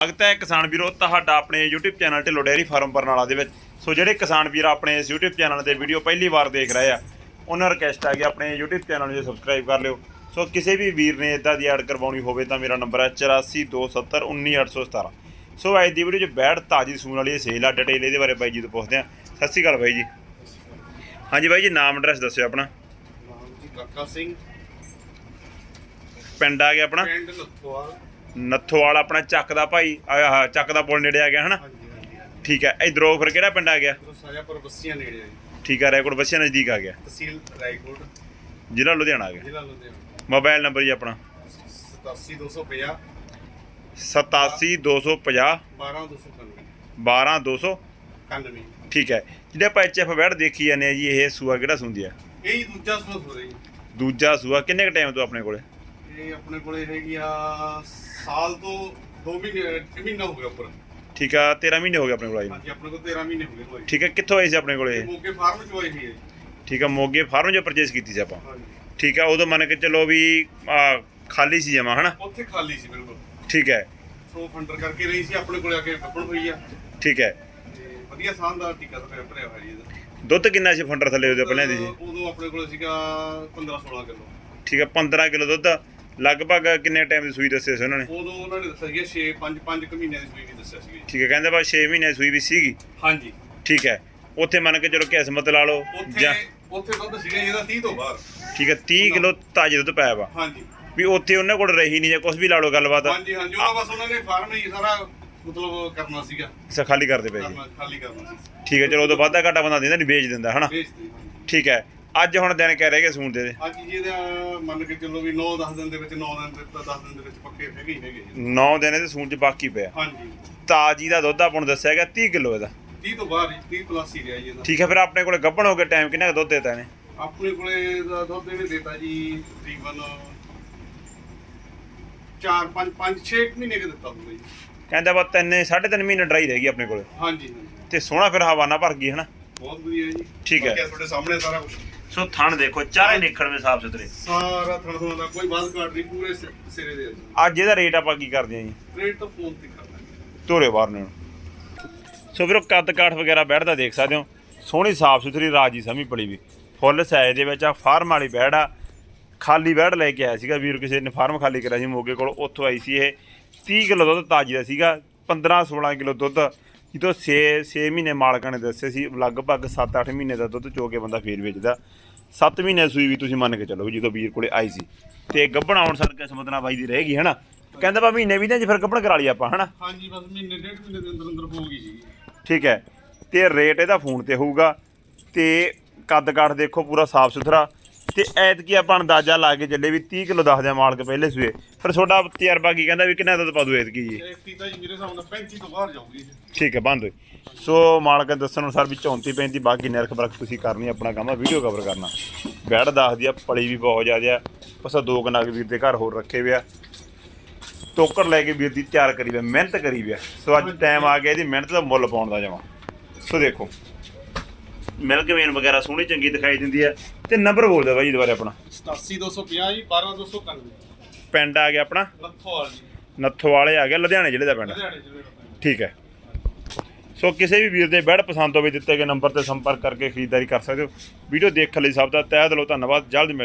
ਸਵਾਗਤ ਹੈ ਕਿਸਾਨ ਵੀਰੋ ਤੁਹਾਡਾ ਆਪਣੇ YouTube channel Dhillon dairy farm Barnala ਦੇ ਵਿੱਚ। ਸੋ ਜਿਹੜੇ ਕਿਸਾਨ ਵੀਰ ਆਪਣੇ ਇਸ YouTube ਚੈਨਲ ਤੇ ਵੀਡੀਓ ਪਹਿਲੀ ਵਾਰ ਦੇਖ ਰਹੇ ਆ ਉਹਨਾਂ ਰਿਕਵੈਸਟ ਆ ਕਿ ਆਪਣੇ YouTube ਚੈਨਲ ਨੂੰ ਸਬਸਕ੍ਰਾਈਬ ਕਰ ਲਿਓ। ਸੋ ਕਿਸੇ ਵੀ ਵੀਰ ਨੇ ਇਦਾਂ ਦੀ ਐਡ ਕਰਵਾਉਣੀ ਹੋਵੇ ਤਾਂ ਮੇਰਾ ਨੰਬਰ ਹੈ 8427191817 ਸੋ ਅੱਜ ਦੀ ਵੀਡੀਓ 'ਚ ਬੈੜ ਤਾਜੀ ਸੂਣ ਵਾਲੀ ਸੇਲ ਆ ਡਿਟੇਲ ਇਹਦੇ ਬਾਰੇ ਬਾਈ ਜੀ ਤੋਂ ਪੁੱਛਦੇ ਆ। ਸਤਿ ਸ਼੍ਰੀ ਅਕਾਲ ਬਾਈ ਜੀ। ਹਾਂਜੀ ਬਾਈ ਜੀ ਨਾਮ ਐਡਰੈਸ ਦੱਸਿਓ ਆਪਣਾ। ਨਾਮ ਜੀ ਕਾਕਾ ਸਿੰਘ। ਪਿੰਡ ਆ ਗਿਆ ਆਪਣਾ? ਪਿੰਡ ਨੱਥੋਵਾਲ ਨੱਥੋਵਾਲ ਆਪਣਾ ਚੱਕ ਦਾ ਭਾਈ ਆਹ ਚੱਕ ਦਾ ਪੁਲ ਨੇੜੇ ਆ ਗਿਆ ਹਨਾ? ਠੀਕ ਹੈ ਇਧਰੋਂ ਫਿਰ ਕਿਹੜਾ ਪਿੰਡ ਆ ਗਿਆ? ਸਾਜਾਪੁਰ ਬੱਸੀਆਂ ਨੇੜੇ ਆ ਜੀ। ਠੀਕ ਹੈ ਰੈਕੋਰਡ ਬੱਸੀਆਂ ਨਜ਼ਦੀਕ ਆ ਗਿਆ। ਤਹਿਸੀਲ ਰਾਏਕੋਟ ਜ਼ਿਲ੍ਹਾ ਲੁਧਿਆਣਾ ਆ ਗਿਆ। ਜ਼ਿਲ੍ਹਾ ਲੁਧਿਆਣਾ। ਮੋਬਾਈਲ ਨੰਬਰ ਜੀ ਆਪਣਾ। 87250 87250 12291 12200 91 ਠੀਕ ਹੈ ਜਿਹੜੇ ਆਪਾਂ ਐਚਐਫ ਵੈੜ ਦੇਖੀ ਜਾਂਦੇ ਆ ਜੀ ਇਹ ਸੂਆ ਕਿਹੜਾ ਸੁੰਦੀ ਆ? ਇਹ ਦੂਜਾ ਸੂਆ ਹੋ ਰਹੀ ਦੂਜਾ ਸੂਆ ਕਿੰਨੇ ਕ ਟਾਈਮ ਤੋਂ ਆਪਣੇ ਕੋਲੇ? ਇਹ ਆਪਣੇ ਕੋਲੇ ਹੈਗੀ ਆ ਸਾਲ ਤੋਂ 2 ਮਹੀਨੇ ਇੱਕ ਮਹੀਨਾ ਹੋ ਗਿਆ ਉੱਪਰ। ਠੀਕ ਆ 13 ਮਹੀਨੇ ਹੋ ਗਏ ਆਪਣੇ ਕੋਲ ਆਈ ਨੂੰ। ਹਾਂਜੀ ਆਪਣੇ ਕੋਲ 13 ਮਹੀਨੇ ਹੋ ਗਏ ਹੋਏ ਠੀਕ ਹੈ ਕਿੱਥੋਂ ਆਈ ਸੀ ਆਪਣੇ ਕੋਲੇ? ਇਹ ਇਹ? ਮੋਗੇ ਫਾਰਮ ਚੋਂ ਆਈ ਸੀ ਇਹ ਠੀਕ ਆ ਮੋਗੇ ਫਾਰਮ 'ਚੋਂ ਪਰਚੇਸ ਕੀਤੀ ਸੀ ਆਪਾਂ। ਹਾਂਜੀ। ਠੀਕ ਆ ਉਦੋਂ ਮੰਨ ਕੇ ਚੱਲੋ ਵੀ ਆ, ਖਾਲੀ ਸੀ ਜਮਾ ਹਨਾ? ਉੱਥੇ ਖਾਲੀ ਸੀ ਬਿਲਕੁਲ। ਠੀਕ ਹੈ। ਸੋ ਫੰਡਰ ਕਰਕੇ ਰਹੀ ਸੀ ਆਪਣੇ ਕੋਲੇ ਆ ਕੇ ਕੱਪਣ ਹੋਈ ਆ। ਠੀਕ ਹੈ। ਤੇ ਵਧੀਆ ਸ਼ਾਨਦਾਰ ਟੀਕਾ ਤਾਂ ਭਰਿਆ ਹੋਇਆ ਜੀ ਇਹਦਾ। ਦੁੱਧ ਕਿੰਨਾ ਸੀ ਫੰਡਰ ਥੱਲੇ ਉਹਦੇ ਪਹਿਲਾਂ ਦੀ ਸੀ ਉਦੋਂ ਆਪਣੇ ਕੋਲ ਸੀਗਾ 15 16 ਕਿਲੋ। ਠੀਕ ਹੈ 15 ਕਿਲੋ ਦੁੱਧ। ਲਗਭਗ ਕਿੰਨੇ ਟਾਈਮ ਦੀ ਸੂਈ ਦੱਸੇ ਸੀ ਉਹਨਾਂ ਨੇ? ਉਦੋਂ ਉਹਨਾਂ ਨੇ ਦੱਸਿਆ ਸੀ 6 5 5 ਕੁ ਮਹੀਨਿਆਂ ਦੀ ਸੂਈ ਵੀ ਦੱਸਿਆ ਸੀ ਠੀਕ ਹੈ ਕਹਿੰਦੇ ਬਾ 6 ਮਹੀਨੇ ਸੂਈ ਵੀ ਸੀਗੀ। ਹਾਂਜੀ। ਠੀਕ ਹੈ ਉੱਥੇ ਮੰਨ ਕੇ ਚਲੋ ਕਿਸਮਤ ਲਾ ਲਓ ਉੱਥੇ ਜਾਂ ਉੱਥੇ ਦੁੱਧ ਸੀਗਾ ਇਹਦਾ 30 ਤੋਂ ਬਾਹਰ ਠੀਕ ਹੈ 30 ਕਿਲੋ ਤਾਜ਼ਾ ਦੁੱਧ ਪਾਇਆ ਵਾ। ਹਾਂਜੀ। ਵੀ ਉੱਥੇ ਉਹਨਾਂ ਕੋਲ ਰਹੀ ਨਹੀਂ ਜਾਂ ਕੁਝ ਵੀ ਲਾ ਲਓ ਗੱਲਬਾਤ। ਹਾਂਜੀ ਹਾਂਜੀ ਉਹਨਾਂ ਬਸ ਉਹਨਾਂ ਨੇ ਫਾਰਮ ਹੀ ਸਾਰਾ ਮਤਲਬ ਕਰਨਾ ਸੀਗਾ। ਸਾ ਖਾਲੀ ਕਰਦੇ ਪਏ ਜੀ। ਕਰਨਾ ਖਾਲੀ ਕਰਨਾ ਸੀ। ਠੀਕ ਹੈ ਚਲੋ ਉਦੋਂ ਵਾਧਾ ਘਾਟਾ ਬੰਦਾ ਦਿੰਦਾ ਨਹੀਂ ਵੇਚ ਦਿੰਦਾ ਹਨਾ? ਵੇਚਦੇ। ਠੀਕ ਹੈ ਅੱਜ ਹੁਣ ਦਿਨ ਕਹਿ ਰਹੇ ਕਿ ਸੂਣ ਦੇ ਦੇ। ਅੱਜ ਜੀ ਇਹਦਾ ਮੰਨ ਕੇ ਚੱਲੋ ਵੀ 9 10 ਦਿਨ ਦੇ ਵਿੱਚ 9 ਦਿਨ ਦੇ ਤਾਂ 10 ਦਿਨ ਦੇ ਵਿੱਚ ਪੱਕੇ ਹੈਗੇ ਹੀ ਹੈਗੇ ਜੀ। 9 ਦਿਨ ਦੇ ਸੂਣ ਚ ਬਾਕੀ ਪਿਆ। ਹਾਂਜੀ। ਤਾਜੀ ਦਾ ਦੁੱਧ ਆਪਾਂ ਨੂੰ ਦੱਸਿਆ ਗਿਆ 30 ਕਿਲੋ ਇਹਦਾ। 30 ਤੋਂ ਬਾਹਰ ਹੀ 30 ਪਲੱਸ ਹੀ ਰਿਹਾ ਜੀ ਇਹਦਾ। ਠੀਕ ਹੈ ਫਿਰ ਆਪਣੇ ਕੋਲੇ ਗੱਭਣ ਹੋ ਕੇ ਟਾਈਮ ਕਿੰਨਾ ਕੁ ਦੁੱਧ ਦੇਤਾ ਇਹਨੇ? ਆਪਣੇ ਕੋਲੇ ਦਾ ਦੁੱਧ ਇਹਨੇ ਦਿੱਤਾ ਜੀ ਤਕਰੀਬਨ 4 5 5 6 ਮਹੀਨੇ ਕੇ ਦਿੱਤਾ ਹੁੰਦਾ ਜੀ। ਕਹਿੰਦਾ ਬਾ ਤਿੰਨ ਸਾਢੇ ਤਿੰਨ ਮਹੀਨੇ ਡਰਾਈ ਰਹੇਗੀ ਆਪਣੇ ਕੋਲੇ। ਹਾਂਜੀ ਹਾਂਜੀ। ਤੇ ਸੋਹਣਾ ਫਿਰ ਹਵਾਨਾ ਭਰ ਗਈ ਹਨਾ? ਬਹੁਤ ਵਧੀਆ ਜੀ। ਠੀਕ ਹੈ। ਤੁਹਾਡੇ ਸਾਹਮਣੇ ਸਾਰਾ ਕੁਝ ਸੋ ਥਣ ਦੇਖੋ ਚਾਰੇ ਨਿਕੜਵੇਂ ਸਾਫ਼ ਸੁਥਰੇ। ਸਾਰਾ ਥਣ ਥਣ ਦਾ ਕੋਈ ਬਾਤ ਕਾਟ ਨਹੀਂ ਪੂਰੇ ਸਿ- ਸਿਰੇ ਦੇ ਅੰਦਰ। ਅੱਜ ਇਹਦਾ ਰੇਟ ਆਪਾਂ ਕੀ ਕਰਦੇ ਆਂ ਜੀ? ਰੇਟ ਤਾਂ ਫੋਨ ਤੇ ਕਰ ਲਾਂਗੇ। ਧੋਰੇ ਬਾਹਰ ਨੂੰ। ਸੋ ਵੀਰੋ ਕੱਦ ਕਾਠ ਵਗੈਰਾ ਬੈਠਦਾ ਦੇਖ ਸਕਦੇ ਹੋ। ਸੋਹਣੀ ਸਾਫ਼ ਸੁਥਰੀ ਰਾਜੀ ਸਮੀ ਪੜੀ ਵੀ। ਫੁੱਲ ਸਾਈਜ਼ ਦੇ ਵਿੱਚ ਆ ਫਾਰਮ ਵਾਲੀ ਬੈੜ ਆ। ਖਾਲੀ ਬੈੜ ਲੈ ਕੇ ਆਇਆ ਸੀਗਾ ਵੀਰ ਕਿਸੇ ਨੇ ਫਾਰਮ ਖਾਲੀ ਕਰਿਆ ਸੀ ਮੋਗੇ ਕੋਲ। ਉੱਥੋਂ ਆਈ ਸੀ ਇਹ। 30 ਕਿਲੋ ਦੁੱਧ ਤਾਜੀ ਦਾ ਸੀਗਾ 15 16 ਕਿਲੋ ਦੁੱਧ। ਜਿੱਦੋਂ 6 6 ਮਹੀਨੇ ਮਾਲਕਾਂ ਨੇ ਦੱਸੇ ਸੀ ਲਗਭਗ 7-8 ਮਹੀਨੇ ਦਾ ਦੁੱਧ ਚੋ ਕੇ ਬੰਦਾ ਫੇਰ ਵੇਚਦਾ। 7 ਮਹੀਨੇ ਸੂਈ ਵੀ ਤੁਸੀਂ ਮੰਨ ਕੇ ਚੱਲੋ ਜਦੋਂ ਵੀਰ ਕੋਲੇ ਆਈ ਸੀ। ਤੇ ਗੱਭਣ ਆਉਣ ਸਰ ਕਿਸਮਤ ਨਾਲ ਬਾਈ ਦੀ ਰਹੇਗੀ ਹਨਾ? ਕਹਿੰਦਾ ਬਾ ਮਹੀਨੇ ਵੀ ਨੇ ਫਿਰ ਗੱਭਣ ਕਰਾ ਲਈ ਆਪਾਂ ਹਨਾ? ਹਾਂਜੀ ਬਸ ਮਹੀਨੇ ਡੇਢ ਮਹੀਨੇ ਦੇ ਅੰਦਰ ਅੰਦਰ ਹੋਊਗੀ ਜੀ ਠੀਕ ਹੈ। ਤੇ ਰੇਟ ਇਹਦਾ ਫੋਨ ਤੇ ਹੋਊਗਾ। ਤੇ ਕੱਦ ਕਾਠ ਦੇਖੋ ਪੂਰਾ ਸਾਫ਼ ਸੁਥਰਾ ਤੇ ਐਤਕੀ ਆਪਾਂ ਅੰਦਾਜ਼ਾ ਲਾ ਕੇ ਚੱਲੇ ਵੀ 30 ਕਿਲੋ ਦੱਸਦੇ ਆ ਮਾਲਕ ਪਹਿਲੇ ਸੂਏ। ਫਿਰ ਤੁਹਾਡਾ ਤਜਰਬਾ ਕੀ ਕਹਿੰਦਾ ਵੀ ਕਿੰਨਾ ਦੁੱਧ ਪਾ ਦੂ ਐਤਕੀ ਜੀ? ਜੀ ਮੇਰੇ ਹਿਸਾਬ ਨਾਲ 35 ਤੋਂ ਬਾਹਰ ਜਾਊਗੀ ਜੀ ਠੀਕ ਹੈ ਬੰਦ ਸੋ ਮਾਲਕ ਨੇ ਦੱਸਣ ਅਨੁਸਾਰ ਵੀ 34 35 ਬਾਕੀ ਨਿਰਖ ਬਰਖ ਤੁਸੀਂ ਕਰਨੀ ਆਪਣਾ ਕੰਮ ਆ ਵੀਡੀਓ ਕਵਰ ਕਰਨਾ। ਬੈੜ ਦੱਸਦੀ ਆ ਪਲੀ ਵੀ ਬਹੁਤ ਜ਼ਿਆਦਾ ਆ। ਬਸ ਦੋ ਕਨਾਗ ਵੀਰ ਦੇ ਘਰ ਹੋਰ ਰੱਖੇ ਵਿਆ ਟੋਕਰ ਲੈ ਕੇ ਵੀਰ ਦੀ ਤਿਆਰ ਕਰੀ ਵਿਆ ਮਿਹਨਤ ਕਰੀ ਵਿਆ ਸੋ ਅੱਜ ਟਾਈਮ ਆ ਗਿਆ ਇਹਦੀ ਮਿਹਨਤ ਦਾ ਮੁੱਲ ਪਾਉਣ ਦਾ ਜਮਾ। ਸੋ ਦੇਖੋ ਮਿਲਕ ਵੇਨ ਵਗੈਰਾ ਸੋਹਣੀ ਚੰਗੀ ਦਿਖਾਈ ਦਿੰਦੀ ਆ ਤੇ ਨੰਬਰ ਬੋਲ ਦਿਓ ਬਾਈ ਦੁਬਾਰਾ ਆਪਣਾ। 87250 ਜੀ 12291 ਪਿੰਡ ਆ ਗਿਆ ਆਪਣਾ? ਲੱਥੋਵਾਲ ਜੀ। ਨੱਥੋ ਵਾਲੇ ਆ ਗਿਆ ਲੁਧਿਆਣੇ ਜ਼ਿਲ੍ਹੇ ਦਾ ਪਿੰਡ। ਲੁਧਿਆਣੇ ਜ਼ਿਲ੍ਹੇ ਦਾ ਪਿੰਡ। ਠੀਕ ਹੈ। ਸੋ ਕਿਸੇ ਵੀ ਵੀਰ ਦੇ ਬੈਡ ਪਸੰਦ ਹੋਵੇ ਦਿੱਤੇ ਗਏ ਨੰਬਰ ਤੇ ਸੰਪਰਕ ਕਰਕੇ ਖਰੀਦਦਾਰੀ ਕਰ ਸਕਦੇ ਹੋ। ਵੀਡੀਓ ਦੇਖਣ ਲਈ ਸਭ ਦਾ ਤਹਿ ਦਿਲੋਂ ਧੰਨਵਾਦ ਜਲਦ ਮਿਲ